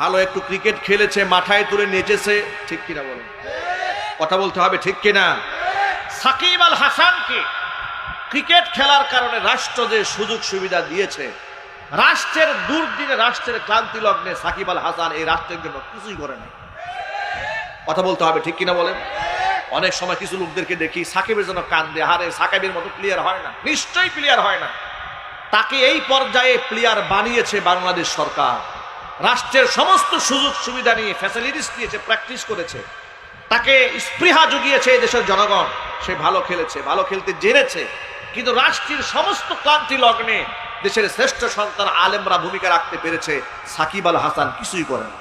ভালো একটু ক্রিকেট খেলেছে, মাথায় তুলে নেচেছে। ঠিক কিনা বলেন? কথা বলতে হবে ঠিক কিনা? সাকিব আল হাসানকে ক্রিকেট খেলার কারণে রাষ্ট্র যে সুযোগ সুবিধা দিয়েছে, রাষ্ট্রের দুর্দিনে, রাষ্ট্রের ক্লান্তি লগ্নে সাকিব আল হাসান এই রাষ্ট্রের জন্য কিছুই করে নাই। কথা বলতে হবে ঠিক কিনা বলেন? অনেক সময় কিছু লোকদেরকে দেখি সাকিবের জন্য কান্দে হারে সাকিবের মতো প্লেয়ার হয় না। নিশ্চয়ই প্লেয়ার হয় না। তাকে এই পর্যায়ে প্লেয়ার বানিয়েছে বাংলাদেশ সরকার। রাষ্ট্রের সমস্ত সুযোগ সুবিধা নিয়ে ফ্যাসিলিটিস দিয়েছে প্র্যাকটিস করেছে, তাকে স্পৃহা জুগিয়েছে দেশের জনগণ। সে ভালো খেলেছে, ভালো খেলতে জেনেছে। কিন্তু রাষ্ট্রের সমস্ত ক্লান্তি লগ্নে দেশের শ্রেষ্ঠ সন্তান আলেমরা ভূমিকা রাখতে পেরেছে সাকিব আল হাসান, কিছুই করে না।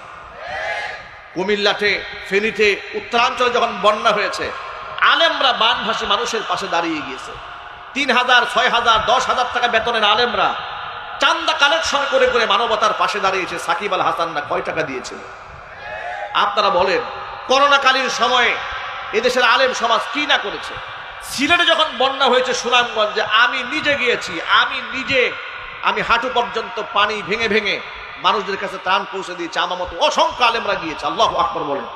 কুমিল্লাতে, ফেনীতে, উত্তরাঞ্চলে যখন বন্যা হয়েছে, আলেমরা বানভাসী মানুষের পাশে দাঁড়িয়ে গিয়েছে। তিন হাজার, ছয় হাজার, দশ হাজার টাকা বেতনের আলেমরা চান্দা কালেকশন করে করে মানবতার পাশে দাঁড়িয়েছে সাকিব আল হাসানরা কয় টাকা দিয়েছিল আপনারা বলেন, করোনাকালীন সময়ে এদেশের আলেম সমাজ কি না করেছে? সিলেটে যখন বন্যা হয়েছে সুনামগঞ্জে, আমি নিজে গিয়েছি, আমি নিজে, আমি হাঁটু পর্যন্ত পানি ভেঙে ভেঙে মানুষদের কাছে ত্রাণ পৌঁছে দিয়েছি। আমার মতো অসংখ্য আলেমরা গিয়েছে, আল্লাহ আকবর বলেন।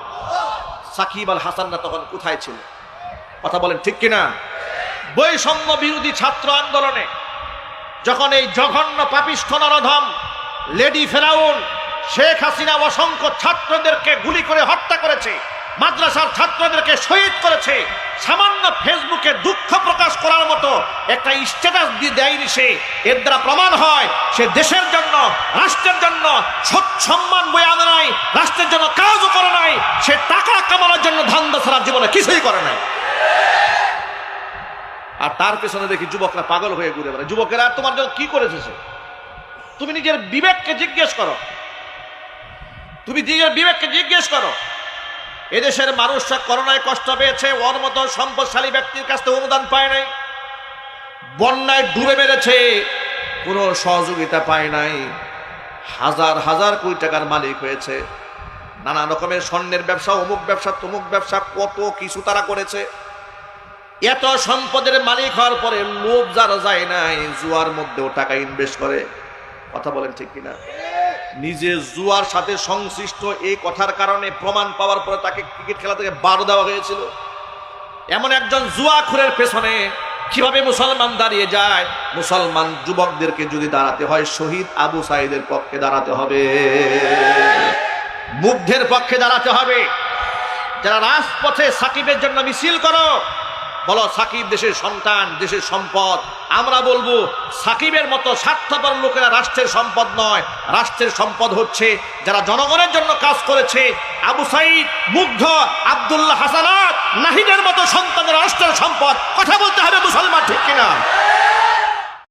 সাকিব আল হাসানরা তখন কোথায় ছিল? কথা বলেন ঠিক কিনা? বৈষম্য বিরোধী ছাত্র আন্দোলনে যখন এই জঘন্য পাপিষ্ঠ নরধম লেডি ফেরাউন শেখ হাসিনা অসংখ্য ছাত্রদেরকে গুলি করে হত্যা করেছে, মাদ্রাসার ছাত্রদেরকে শহীদ করেছে, সামান্য ফেসবুকে দুঃখ প্রকাশ করার মতো একটা স্ট্যাটাস দিয়ে দেয়নি সে। এর দ্বারা প্রমাণ হয়, সে দেশের জন্য, রাষ্ট্রের জন্য সম্মান বয়ে আনে নাই, রাষ্ট্রের জন্য কাজও করে নাই, সে টাকা কামানোর জন্য ধান্দা ছাড়া জীবনে কিছুই করে নাই। আর তার পেছনে দেখি যুবকরা পাগল হয়ে ঘুরে বেড়ায়। যুবকেরা তোমার জন্য কি করেছে সে? তুমি নিজের বিবেককে জিজ্ঞেস করো। তুমি নিজের বিবেককে জিজ্ঞেস করো। এদেশের মানুষরা করোনায় কষ্ট পেয়েছে, ওর মতো সম্পদশালী ব্যক্তির কাছ থেকে অনুদান পায় নাই। বন্যায় ডুবে মেরেছে, কোনো সহযোগিতা পায় নাই। হাজার হাজার কোটি টাকার মালিক হয়েছে। নানা রকমের স্বর্ণের ব্যবসা, অমুক ব্যবসা, তমুক ব্যবসা, কত কিছু তারা করেছে। এত সম্পদের মালিক হওয়ার পরে লোভ যারা যায় নাই, জুয়ার মধ্যেও টাকা ইনভেস্ট করে। কথা বলেন ঠিক কিনা? নিজে জুয়ার সাথে সংশ্লিষ্ট এই কথার কারণে প্রমাণ পাওয়ার পরে তাকে ক্রিকেট খেলা থেকে বারো দেওয়া হয়েছিল। এমন একজন জুয়া জুয়াখুরের পেছনে কীভাবে মুসলমান দাঁড়িয়ে যায়? মুসলমান যুবকদেরকে যদি দাঁড়াতে হয়, শহীদ আবু সাইদের পক্ষে দাঁড়াতে হবে। মুগ্ধের পক্ষে দাঁড়াতে হবে। যারা রাজপথে সাকিবের জন্য মিছিল করো বলো, সাকিব দেশের সন্তান, দেশের সম্পদ। আমরা বলব, সাকিবের মতো স্বার্থপর লোকেরা রাষ্ট্রের সম্পদ নয়। রাষ্ট্রের সম্পদ হচ্ছে যারা জনগণের জন্য কাজ করেছে। আবু সাইদ, মুগ্ধ, আবদুল্লাহ হাসানাত, নাহিদের মতো সন্তান রাষ্ট্রের সম্পদ। কথা